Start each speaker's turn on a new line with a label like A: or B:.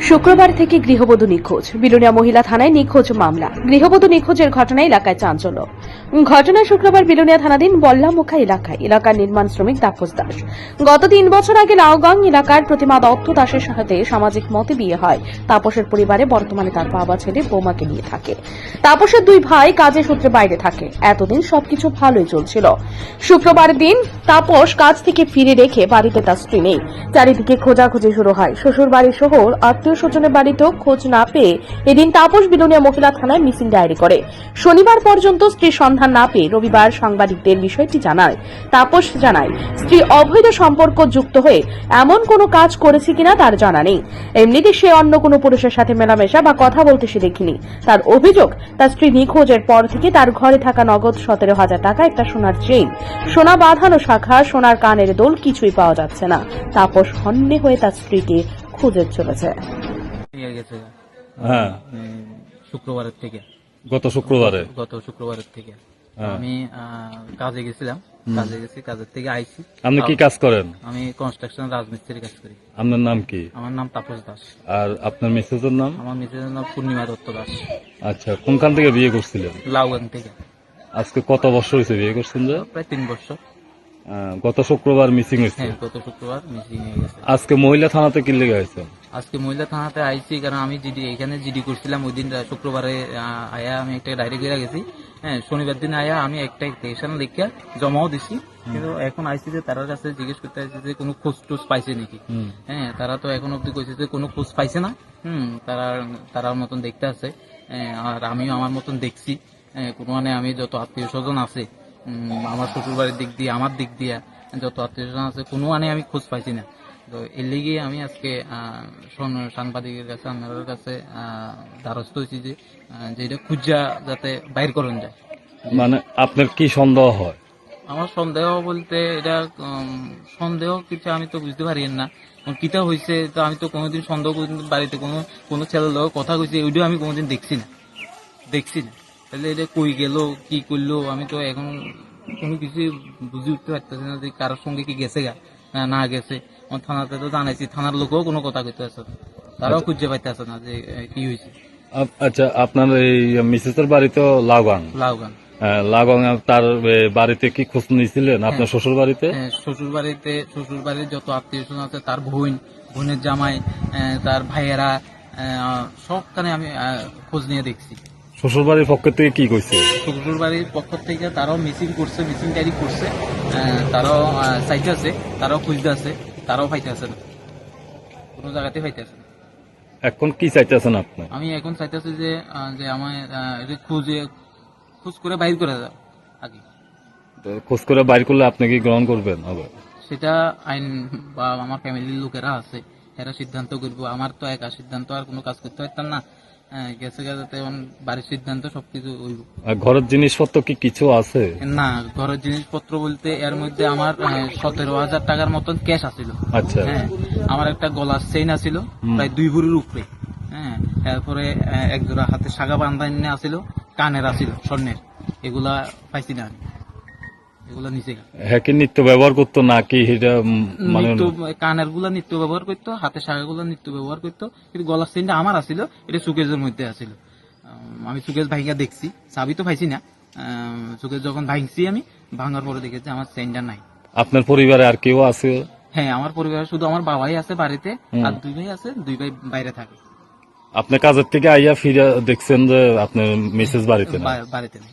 A: শুক্রবার থেকে গৃহবধূ নিখোঁজ। বিলুনিয়া মহিলা থানায় নিখোঁজ মামলা। গৃহবধূ নিখোঁজের ঘটনায় এলাকায় চাঞ্চল্য। ঘটনা শুক্রবার বিলুনিয়া থানাধীন বল্লামুখা এলাকায়। এলাকার নির্মাণ শ্রমিক তাপস দাস। গত তিন বছর আগে লাউগাং এলাকার প্রতিমা দত্ত দাসের সাথে সামাজিক মতে বিয়ে হয়। তাপসের পরিবারে বর্তমানে তার বাবা ছেলে বৌমাকে নিয়ে থাকে। তাপসের দুই ভাই কাজে সূত্রে বাইরে থাকে। এতদিন সবকিছু ভালোই চলছিল। শুক্রবার দিন তাপস কাজ থেকে ফিরে রেখে বাড়িতে তার স্ত্রী নেই। চারিদিকে খোঁজাখুঁজি শুরু হয়। শ্বশুর বাড়ি সহ আত্মীয় স্বজনের বাড়িতেও খোঁজ না পেয়ে এদিন তাপস বিলোনিয়া মহিলা থানায় মিসিং ডায়েরি করে। শনিবার পর্যন্ত স্ত্রীর সন্ধান না পেয়ে রবিবার সাংবাদিকদের বিষয়টি জানায়। তাপস জানায়, স্ত্রী অবৈধ সম্পর্ক যুক্ত হয়ে এমন কোনো কাজ করেছে কিনা তার জানা নেই। এমনিতে সে অন্য কোনো পুরুষের সাথে মেলামেশা বা কথা বলতে সে দেখিনি। তার অভিযোগ, তার স্ত্রী নিখোঁজের পর থেকে তার ঘরে থাকা নগদ সতেরো হাজার টাকা একটা সোনার চেইন, সোনা বাঁধানো শাখা, সোনার কানের দোল কিছুই পাওয়া যাচ্ছে না। তাপস হন্যে হয়ে তার স্ত্রীকে খুঁজে চলেছে।
B: নিয়ে গেছে
C: হ্যাঁ।
B: শুক্রবারের থেকে।
C: গত শুক্রবারে?
B: গত শুক্রবারের থেকে।
C: হ্যাঁ।
B: আমি কাজে গেছিলাম। কাজে গেছি কাজের থেকে আইছি।
C: আপনি কি কাজ করেন?
B: আমি কনস্ট্রাকশন রাজমিস্ত্রি কাজ করি।
C: আপনার নাম কি?
B: আমার নাম তাপস দাস।
C: আর আপনার মিসেসের নাম?
B: আমার মিসেসের নাম পূর্ণিমা দত্ত দাস।
C: আচ্ছা কোনখান থেকে বিয়ে করছিলেন?
B: লাউগাং থেকে।
C: আজকে কত বছর হয়েছে বিয়ে করছেন যে?
B: প্রায় তিন বছর।
C: গত শুক্রবার মিসিং হয়েছে।
B: হ্যাঁ গত শুক্রবার মিসিং হয়ে গেছে।
C: আজকে মহিলা থানাতে কি লেগে হয়েছে?
B: আজকে মহিলা থানাতে আইছি কারণ আমি জিডি এখানে জিডি করছিলাম ওই দিন শুক্রবারে আয়া আমি একটা ডায়েরি করে গেছি। হ্যাঁ শনিবার দিন আয়া আমি একটা অ্যাপ্লিকেশন লিখে জমাও দিছি। কিন্তু এখন আইসি যে তার কাছে জিজ্ঞেস করতে আইসি যে কোনো খোঁজ টোজ পাইছে নাকি? হ্যাঁ তারা তো এখন অব্দি কইছে যে কোনো খোঁজ পাইছে না। হুম তারা তারার মতন দেখতে আছে। হ্যাঁ, আর আমিও আমার মতন দেখছি। হ্যাঁ, কোনো মানে আমি যত আত্মীয় স্বজন আছে আমার শ্বশুরবাড়ির দিক দিয়ে আমার দিক দিয়ে যত আত্মীয় স্বজন আছে কোনো আনে আমি খোঁজ পাইছি না। তো এর লেগে আমি আজকে সাংবাদিকের কাছে আপনাদের কাছে দ্বারস্থ হয়েছি যে আহ, যে এটা খুঁজা যাতে বাইর করেন যায়।
C: মানে আপনার কি সন্দেহ হয়?
B: আমার সন্দেহ বলতে এটা সন্দেহ কিছু আমি তো বুঝতে পারি না। কিটা হয়েছে তো আমি তো কোনোদিন সন্দেহ বাড়িতে কোনো কোনো ছেলের লোক কথা কইছে ওইটাও আমি কোনোদিন দেখছি না। দেখছি না। তাহলে এটা কই গেল কি করল? আমি তো এখন কোনো কিছু বুঝে উঠতে পারতেছি না যে কারোর সঙ্গে কি গেছে গা না না গেছে। আমার থানাতে তো জানাইছি থানার লোকও কোনো কথা কইতে আসে তারাও খুঁজে পাইতে আসে না যে কি হয়েছে
C: আচ্ছা আপনার এই মিসেসের বাড়ি তো
B: লাউগান
C: লাগাং তার বাড়িতে কি খোঁজ নিয়েছিলেন আপনার শ্বশুর বাড়িতে?
B: শ্বশুর বাড়িতে শ্বশুর বাড়ির যত আত্মীয় স্বজন আছে তার বোন বোনের জামাই তার ভাইয়েরা সবখানে আমি খোঁজ নিয়ে দেখছি।
C: শ্বশুর বাড়ির পক্ষ থেকে কি কইছে?
B: শ্বশুর বাড়ির পক্ষ থেকে তারাও মিসিং করছে মিসিং ডায়েরি করছে তারাও সাইটে আছে তারাও খুঁজতে আছে তারাও পাইতে আছে না। কোনো জায়গাতে পাইতে আছে না।
C: এখন কি চাইতেছেন আপনি?
B: আমি এখন চাইতেছি যে যে আমার খুঁজে খোঁজ করে বাইর করে দাও আগে।
C: তো খোঁজ করে বাইর করলে আপনি কি গ্রহণ করবেন আবার?
B: সেটা আইন বা আমার ফ্যামিলির লোকেরা আছে এরা সিদ্ধান্ত করব। আমার তো একা সিদ্ধান্ত আর কোনো কাজ করতে পারতাম না। হ্যাঁ, গেছে গেছে এখন বাড়ির সিদ্ধান্ত সবকিছু হইব
C: আর ঘরের জিনিসপত্র কি কিছু আছে?
B: না ঘরের জিনিসপত্র বলতে এর মধ্যে আমার সতেরো হাজার টাকার মতন ক্যাশ আছিল।
C: আচ্ছা।
B: হ্যাঁ আমার একটা গলার চেইন আছিল প্রায় দুই ভরির উপরে। হ্যাঁ এরপরে আহ, এক জোড়া হাতে সাগা বান্ধা আছিল কানের আছিল স্বর্ণের। এগুলা পাইছি না আমি। এগুলা নিচে
C: হ্যাঁ কি নিত্য ব্যবহার করতো এটা মানে
B: কানেরগুলা নিত্য ব্যবহার করতো হাতে শাখা গুলা নিত্য ব্যবহার করতো। কিন্তু গলার চেনটা আমার আছিল এটা সুকেজের মধ্যে আছিল। আমি সুকেজ ভাইঙ্গা দেখছি চাবি তো পাইছি না। সুকেজ যখন ভাঙছি আমি ভাঙার পরে দেখেছি আমার চেনটা নাই।
C: আপনার পরিবারে আর কেউ আছে?
B: হ্যাঁ আমার পরিবারে শুধু আমার বাবাই আছে বাড়িতে আর দুই ভাই আছে দুই ভাই বাইরে থাকে।
C: আপনি কাজের থেকে আইয়া ফিরে দেখছেন যে আপনার মিসেস বাড়িতে না
B: বাড়িতে নেই।